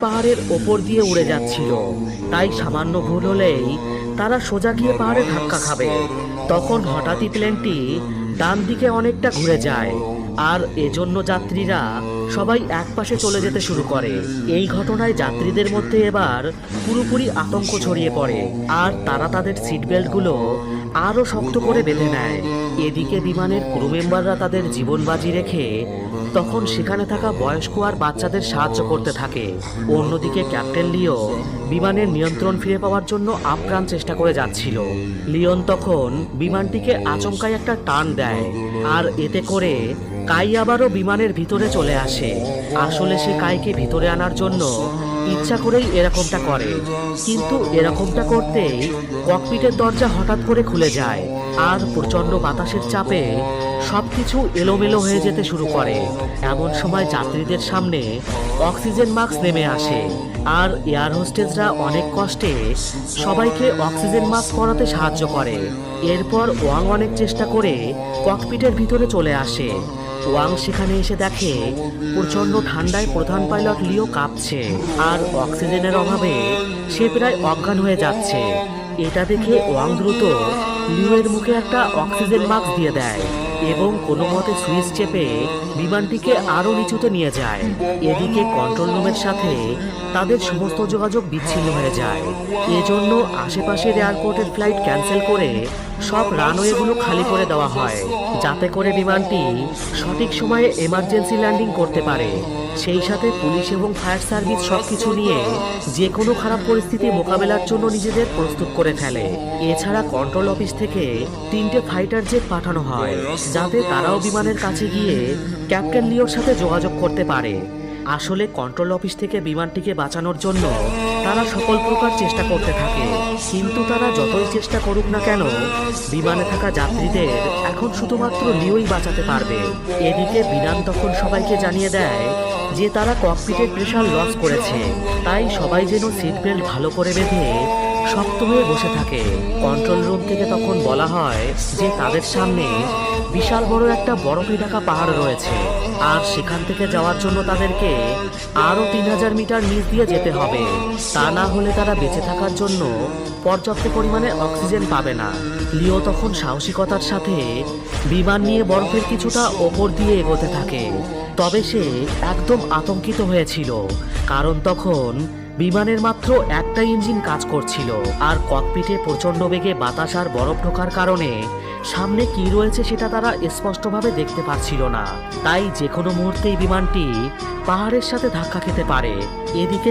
পাহাড়ের ওপর দিয়ে উড়ে যাচ্ছিল। তাই সামান্য ভুল হলেই তারা সোজা গিয়ে পাহাড়ে ধাক্কা খাবে। তখন হঠাৎই প্লেনটি ডান দিকে অনেকটা ঘুরে যায়। আর এজন্য যাত্রীরা সবাই একপাশে চলে যেতে শুরু করে। এই ঘটনায় যাত্রীদের মধ্যে এবার পুরোপুরি আতঙ্ক ছড়িয়ে পড়ে। আর তারা তাদের সিট বেল্টগুলো আরও শক্ত করে বেঁধে নেয়। এদিকে বিমানের ক্রু মেম্বাররা তাদের জীবন বাজি রেখে তখন সেখানে থাকা বয়স্ক আর বাচ্চাদের সাহায্য করতে থাকে। অন্যদিকে ক্যাপ্টেন লিও বিমানের নিয়ন্ত্রণ ফিরে পাওয়ার জন্য আপ্রাণ চেষ্টা করে যাচ্ছিল। লিওন তখন বিমানটিকে আচমকায় একটা টান দেয়, আর এতে করে কাই আবারও বিমানের ভিতরে চলে আসে। আসলে সে কাইকে ভিতরে আনার জন্য ইচ্ছা করেই এরকমটা করে। কিন্তু এরকমটা করতেই ককপিটের দরজা হঠাৎ করে খুলে যায় আর প্রচণ্ড বাতাসের চাপে সবকিছু এলোমেলো হয়ে যেতে শুরু করে। এমন সময় যাত্রীদের সামনে অক্সিজেন মাস্ক নেমে আসে আর এয়ার হোস্টেসরা অনেক কষ্টে সবাইকে অক্সিজেন মাস্ক পরাতে সাহায্য করে। এরপর ওয়াং অনেক চেষ্টা করে ককপিটের ভিতরে চলে আসে। ওয়াং সেখানে এসে দেখে প্রচণ্ড ঠান্ডায় প্রধান পাইলট লিও কাঁপছে আর অক্সিজেনের অভাবে সে প্রায় অজ্ঞান হয়ে যাচ্ছে। এটা দেখে ওয়াং দ্রুত লিওয়ের মুখে একটা অক্সিজেন মাস্ক দিয়ে দেয়। এবং কোনো মতে সুইচ চেপে বিমানটিকে আরও নিচুতে নিয়ে যায়। এদিকে কন্ট্রোল রুমের সাথে তাদের সমস্ত যোগাযোগ বিচ্ছিন্ন হয়ে যায়। এজন্য আশেপাশের এয়ারপোর্টের ফ্লাইট ক্যান্সেল করে সব রানওয়েগুলো খালি করে দেওয়া হয়, যাতে করে বিমানটি সঠিক সময়ে এমার্জেন্সি ল্যান্ডিং করতে পারে। সেই সাথে পুলিশ এবং ফায়ার সার্ভিস সব কিছু নিয়ে যে কোনো খারাপ পরিস্থিতি মোকাবেলার জন্য নিজেদের প্রস্তুত করে ফেলে। এছাড়া কন্ট্রোল অফিস থেকে তিনটে ফাইটার জেট পাঠানো হয় যাতে তারাও বিমানের কাছে গিয়ে ক্যাপ্টেন লিওর সাথে যোগাযোগ করতে পারে। আসলে কন্ট্রোল অফিস থেকে বিমানটিকে বাঁচানোর জন্য তারা সকল প্রকার চেষ্টা করতে থাকে। কিন্তু তারা যতই চেষ্টা করুক না কেন, বিমানে থাকা যাত্রীদের এখন শুধুমাত্র লিওই বাঁচাতে পারবে। এদিকে বিমান তখন সবাইকে জানিয়ে দেয় যে তারা ককপিটের প্রেশার লস করেছে। তাই সবাই যেন সিট বেল্ট ভালো করে বেঁধে শক্ত হয়ে বসে থাকে। কন্ট্রোল রুম থেকে তখন বলা হয় যে তাদের সামনে বিশাল বড় একটা বরফে ঢাকা পাহাড় রয়েছে। আর সেখান থেকে যাওয়ার জন্য তাদেরকে আরও তিন হাজার মিটার নিচ দিয়ে যেতে হবে। তা না হলে তারা বেঁচে থাকার জন্য পর্যাপ্ত পরিমাণে অক্সিজেন পাবে না। লিও তখন সাহসিকতার সাথে বিমান নিয়ে বরফের কিছুটা ওপর দিয়ে এগোতে থাকে। তবে সে একদম আতঙ্কিত হয়েছিল। কারণ তখন বিমানের মাত্র একটা ইঞ্জিন কাজ করছিল। আর ককপিটে প্রচণ্ড বেগে বাতাস আর বরফ ঢোকার কারণে সামনে কি রয়েছে সেটা তারা স্পষ্টভাবে দেখতে পাচ্ছিল না। তাই যে কোনো মুহূর্তেই বিমানটি পাহাড়ের সাথে ধাক্কা খেতে পারে। এদিকে